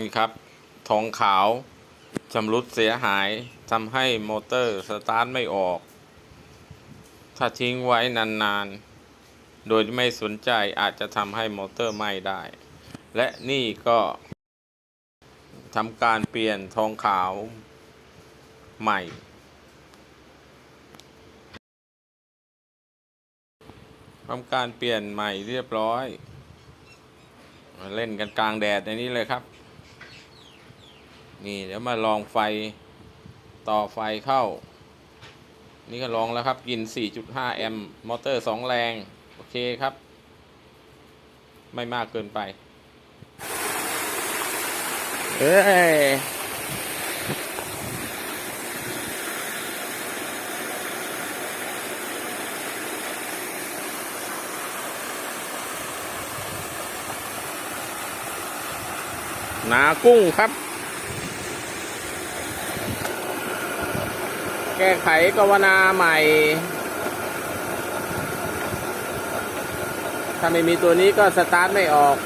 นี่ครับทองขาวชำรุดเสียหายทำให้มอเตอร์สตาร์ทไม่ออก ถ้าทิ้งไว้นานๆ โดยไม่สนใจอาจจะทำให้มอเตอร์ไหม้ได้ และนี่ก็ทำการเปลี่ยนทองขาวใหม่ ทำการเปลี่ยนใหม่เรียบร้อย เล่นกันกลางแดดในนี้เลยครับ นี่เดี๋ยวมาลองไฟต่อไฟเข้า นี่ก็ลองแล้วครับ กิน 4.5 แอมป์มอเตอร์ 2 แรง โอเคครับ ไม่มากเกินไป เอ้ยนากุ้งครับ แก้ไขกวนาใหม่ ถ้าไม่มีตัวนี้ก็สตาร์ทไม่ออก